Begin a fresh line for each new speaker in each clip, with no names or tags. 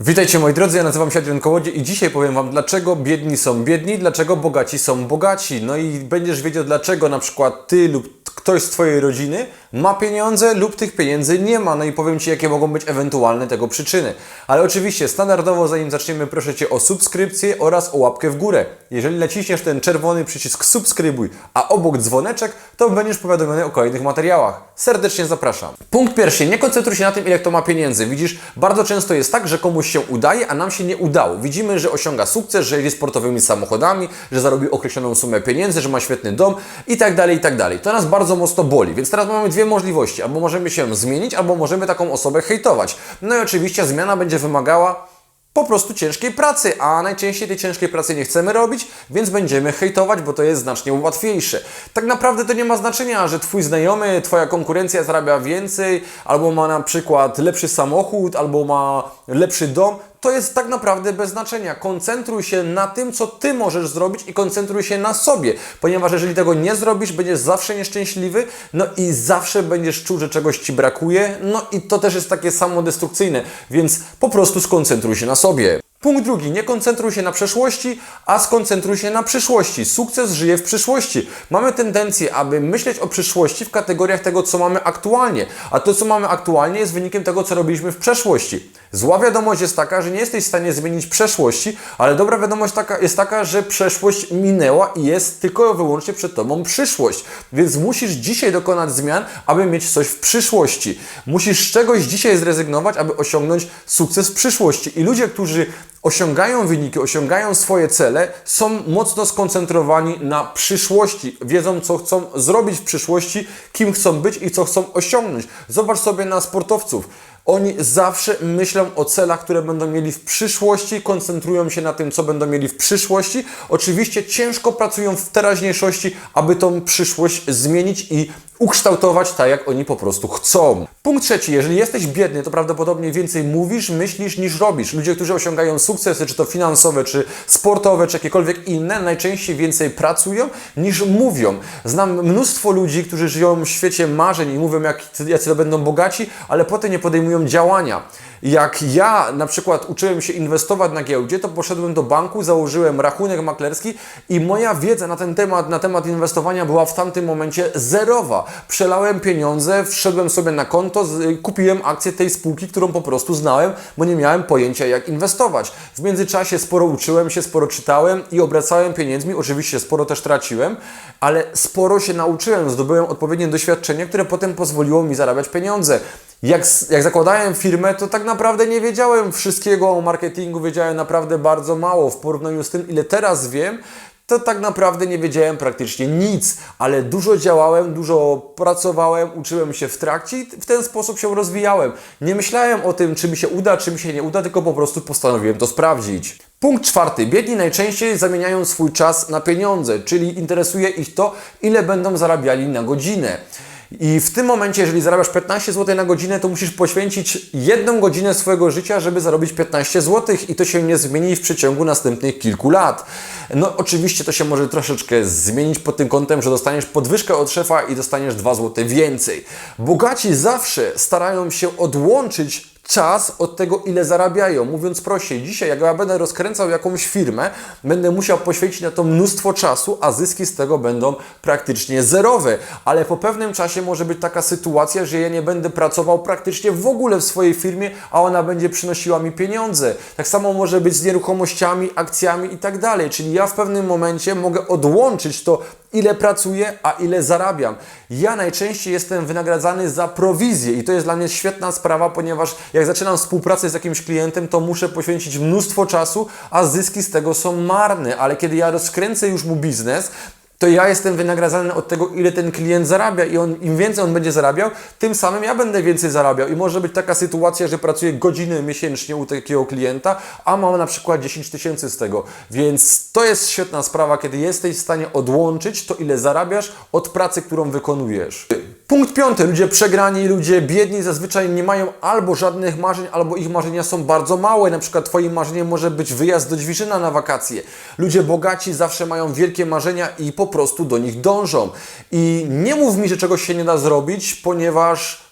Witajcie moi drodzy, ja nazywam się Adrian Kołodzie i dzisiaj powiem Wam, dlaczego biedni są biedni, dlaczego bogaci są bogaci. No i będziesz wiedział, dlaczego na przykład Ty lub ktoś z Twojej rodziny ma pieniądze lub tych pieniędzy nie ma. No i powiem Ci, jakie mogą być ewentualne tego przyczyny. Ale oczywiście, standardowo, zanim zaczniemy, proszę Cię o subskrypcję oraz o łapkę w górę. Jeżeli naciśniesz ten czerwony przycisk subskrybuj, a obok dzwoneczek, to będziesz powiadomiony o kolejnych materiałach. Serdecznie zapraszam. Punkt pierwszy. Nie koncentruj się na tym, ile kto ma pieniędzy. Widzisz, bardzo często jest tak, że komuś się udaje, a nam się nie udało. Widzimy, że osiąga sukces, że jedzie sportowymi samochodami, że zarobił określoną sumę pieniędzy, że ma świetny dom i tak dalej, i tak dalej. To nas bardzo mocno boli. Więc teraz mamy dwie możliwości. Albo możemy się zmienić, albo możemy taką osobę hejtować. No i oczywiście zmiana będzie wymagała po prostu ciężkiej pracy, a najczęściej tej ciężkiej pracy nie chcemy robić, więc będziemy hejtować, bo to jest znacznie łatwiejsze. Tak naprawdę to nie ma znaczenia, że Twój znajomy, Twoja konkurencja zarabia więcej, albo ma na przykład lepszy samochód, albo ma lepszy dom. To jest tak naprawdę bez znaczenia. Koncentruj się na tym, co Ty możesz zrobić i koncentruj się na sobie, ponieważ jeżeli tego nie zrobisz, będziesz zawsze nieszczęśliwy, no i zawsze będziesz czuł, że czegoś Ci brakuje, no i to też jest takie samodestrukcyjne, więc po prostu skoncentruj się na sobie. Punkt drugi. Nie koncentruj się na przeszłości, a skoncentruj się na przyszłości. Sukces żyje w przyszłości. Mamy tendencję, aby myśleć o przyszłości w kategoriach tego, co mamy aktualnie. A to, co mamy aktualnie, jest wynikiem tego, co robiliśmy w przeszłości. Zła wiadomość jest taka, że nie jesteś w stanie zmienić przeszłości, ale dobra wiadomość taka, jest taka, że przeszłość minęła i jest tylko i wyłącznie przed Tobą przyszłość. Więc musisz dzisiaj dokonać zmian, aby mieć coś w przyszłości. Musisz z czegoś dzisiaj zrezygnować, aby osiągnąć sukces w przyszłości. I ludzie, którzy osiągają wyniki, osiągają swoje cele, są mocno skoncentrowani na przyszłości. Wiedzą, co chcą zrobić w przyszłości, kim chcą być i co chcą osiągnąć. Zobacz sobie na sportowców. Oni zawsze myślą o celach, które będą mieli w przyszłości, koncentrują się na tym, co będą mieli w przyszłości. Oczywiście ciężko pracują w teraźniejszości, aby tą przyszłość zmienić i ukształtować tak, jak oni po prostu chcą. Punkt trzeci. Jeżeli jesteś biedny, to prawdopodobnie więcej mówisz, myślisz niż robisz. Ludzie, którzy osiągają sukcesy, czy to finansowe, czy sportowe, czy jakiekolwiek inne, najczęściej więcej pracują niż mówią. Znam mnóstwo ludzi, którzy żyją w świecie marzeń i mówią, jak, jacy to będą bogaci, ale potem nie podejmują działania. Jak ja na przykład uczyłem się inwestować na giełdzie, to poszedłem do banku, założyłem rachunek maklerski i moja wiedza na ten temat, na temat inwestowania była w tamtym momencie zerowa. Przelałem pieniądze, wszedłem sobie na konto, kupiłem akcję tej spółki, którą po prostu znałem, bo nie miałem pojęcia jak inwestować. W międzyczasie sporo uczyłem się, sporo czytałem i obracałem pieniędzmi, oczywiście sporo też traciłem, ale sporo się nauczyłem, zdobyłem odpowiednie doświadczenie, które potem pozwoliło mi zarabiać pieniądze. Jak, jak zakładałem firmę, to tak naprawdę nie wiedziałem wszystkiego o marketingu, wiedziałem naprawdę bardzo mało w porównaniu z tym, ile teraz wiem. To tak naprawdę nie wiedziałem praktycznie nic, ale dużo działałem, dużo pracowałem, uczyłem się w trakcie i w ten sposób się rozwijałem. Nie myślałem o tym, czy mi się uda, czy mi się nie uda, tylko po prostu postanowiłem to sprawdzić. Punkt czwarty. Biedni najczęściej zamieniają swój czas na pieniądze, czyli interesuje ich to, ile będą zarabiali na godzinę. I w tym momencie, jeżeli zarabiasz 15 zł na godzinę, to musisz poświęcić jedną godzinę swojego życia, żeby zarobić 15 zł i to się nie zmieni w przeciągu następnych kilku lat. No oczywiście to się może troszeczkę zmienić pod tym kątem, że dostaniesz podwyżkę od szefa i dostaniesz 2 zł więcej. Bogaci zawsze starają się odłączyć czas od tego, ile zarabiają. Mówiąc prościej, dzisiaj jak ja będę rozkręcał jakąś firmę, będę musiał poświęcić na to mnóstwo czasu, a zyski z tego będą praktycznie zerowe. Ale po pewnym czasie może być taka sytuacja, że ja nie będę pracował praktycznie w ogóle w swojej firmie, a ona będzie przynosiła mi pieniądze. Tak samo może być z nieruchomościami, akcjami i tak dalej. Czyli ja w pewnym momencie mogę odłączyć to, ile pracuję, a ile zarabiam. Ja najczęściej jestem wynagradzany za prowizję i to jest dla mnie świetna sprawa, ponieważ jak zaczynam współpracę z jakimś klientem, to muszę poświęcić mnóstwo czasu, a zyski z tego są marne. Ale kiedy ja rozkręcę już mu biznes, to ja jestem wynagradzany od tego, ile ten klient zarabia i on, im więcej on będzie zarabiał, tym samym ja będę więcej zarabiał. I może być taka sytuacja, że pracuję godziny miesięcznie u takiego klienta, a mam na przykład 10 tysięcy z tego. Więc to jest świetna sprawa, kiedy jesteś w stanie odłączyć to, ile zarabiasz od pracy, którą wykonujesz. Punkt piąty. Ludzie przegrani, ludzie biedni zazwyczaj nie mają albo żadnych marzeń, albo ich marzenia są bardzo małe. Na przykład Twoim marzeniem może być wyjazd do Ćwiszyna na wakacje. Ludzie bogaci zawsze mają wielkie marzenia i po prostu do nich dążą. I nie mów mi, że czegoś się nie da zrobić, ponieważ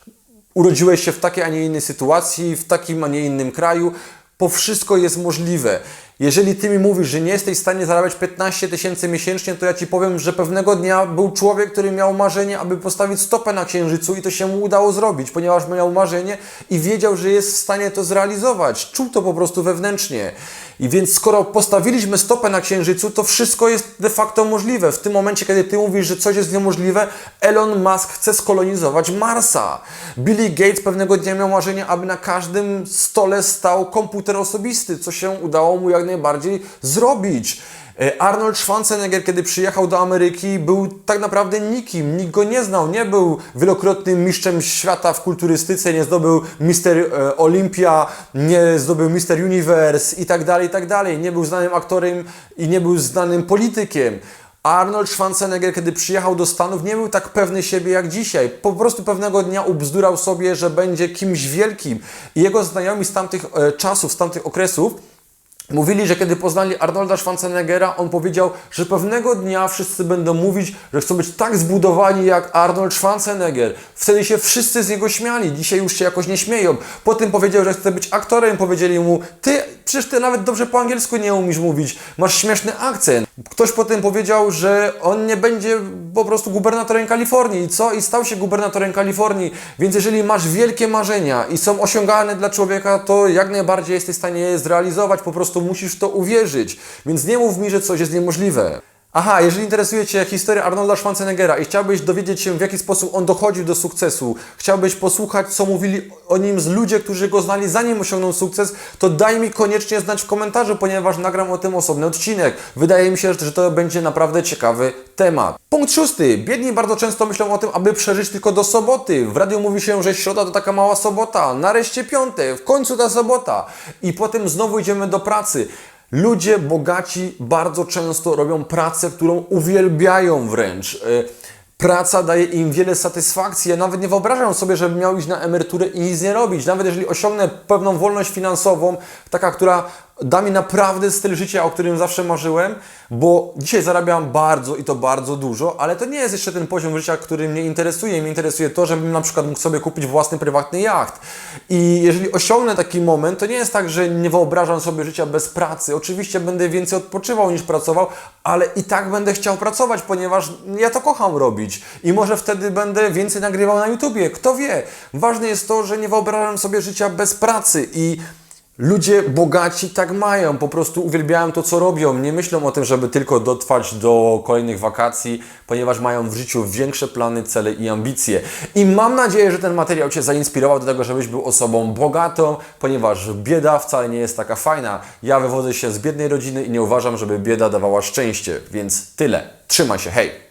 urodziłeś się w takiej, a nie innej sytuacji, w takim, a nie innym kraju. Po wszystko jest możliwe. Jeżeli ty mi mówisz, że nie jesteś w stanie zarabiać 15 tysięcy miesięcznie, to ja ci powiem, że pewnego dnia był człowiek, który miał marzenie, aby postawić stopę na księżycu i to się mu udało zrobić, ponieważ miał marzenie i wiedział, że jest w stanie to zrealizować. Czuł to po prostu wewnętrznie. I więc skoro postawiliśmy stopę na księżycu, to wszystko jest de facto możliwe. W tym momencie, kiedy ty mówisz, że coś jest niemożliwe, Elon Musk chce skolonizować Marsa. Billy Gates pewnego dnia miał marzenie, aby na każdym stole stał komputer osobisty, co się udało mu jak najbardziej zrobić. E, Arnold Schwarzenegger, kiedy przyjechał do Ameryki, był tak naprawdę nikim. Nikt go nie znał. Nie był wielokrotnym mistrzem świata w kulturystyce, nie zdobył Mister e, Olympia, nie zdobył Mister Universe i tak dalej, i tak dalej. Nie był znanym aktorem i nie był znanym politykiem. Arnold Schwarzenegger, kiedy przyjechał do Stanów, nie był tak pewny siebie jak dzisiaj. Po prostu pewnego dnia ubzdurał sobie, że będzie kimś wielkim. I jego znajomi z tamtych e, czasów, z tamtych okresów, Mówili, że kiedy poznali Arnolda Schwarzeneggera, on powiedział, że pewnego dnia wszyscy będą mówić, że chcą być tak zbudowani jak Arnold Schwarzenegger. Wtedy się wszyscy z niego śmiali, dzisiaj już się jakoś nie śmieją. Potem powiedział, że chce być aktorem, powiedzieli mu, ty, przecież ty nawet dobrze po angielsku nie umiesz mówić, masz śmieszny akcent. Ktoś potem powiedział, że on nie będzie po prostu gubernatorem Kalifornii. I co? I stał się gubernatorem Kalifornii. Więc jeżeli masz wielkie marzenia i są osiągalne dla człowieka, to jak najbardziej jesteś w stanie je zrealizować. Po prostu musisz w to uwierzyć. Więc nie mów mi, że coś jest niemożliwe. Aha, jeżeli interesuje Cię historia Arnolda Schwarzeneggera i chciałbyś dowiedzieć się, w jaki sposób on dochodził do sukcesu, chciałbyś posłuchać, co mówili o nim z ludzie, którzy go znali zanim osiągnął sukces, to daj mi koniecznie znać w komentarzu, ponieważ nagram o tym osobny odcinek. Wydaje mi się, że to będzie naprawdę ciekawy temat. Punkt szósty. Biedni bardzo często myślą o tym, aby przeżyć tylko do soboty. W radiu mówi się, że środa to taka mała sobota, nareszcie piąte, w końcu ta sobota. I potem znowu idziemy do pracy. Ludzie bogaci bardzo często robią pracę, którą uwielbiają wręcz. E, Praca daje im wiele satysfakcji. Ja nawet nie wyobrażam sobie, żebym miał iść na emeryturę i nic nie robić. Nawet jeżeli osiągnę pewną wolność finansową, taka, która da mi naprawdę styl życia, o którym zawsze marzyłem, bo dzisiaj zarabiam bardzo i to bardzo dużo, ale to nie jest jeszcze ten poziom życia, który mnie interesuje. Mnie interesuje to, żebym na przykład mógł sobie kupić własny prywatny jacht. I jeżeli osiągnę taki moment, to nie jest tak, że nie wyobrażam sobie życia bez pracy. Oczywiście będę więcej odpoczywał niż pracował, ale i tak będę chciał pracować, ponieważ ja to kocham robić. I może wtedy będę więcej nagrywał na YouTubie. Kto wie? Ważne jest to, że nie wyobrażam sobie życia bez pracy i Ludzie bogaci tak mają, po prostu uwielbiają to, co robią. Nie myślą o tym, żeby tylko dotrwać do kolejnych wakacji, ponieważ mają w życiu większe plany, cele i ambicje. I mam nadzieję, że ten materiał Cię zainspirował do tego, żebyś był osobą bogatą, ponieważ bieda wcale nie jest taka fajna. Ja wywodzę się z biednej rodziny i nie uważam, żeby bieda dawała szczęście. Więc tyle. Trzymaj się, hej!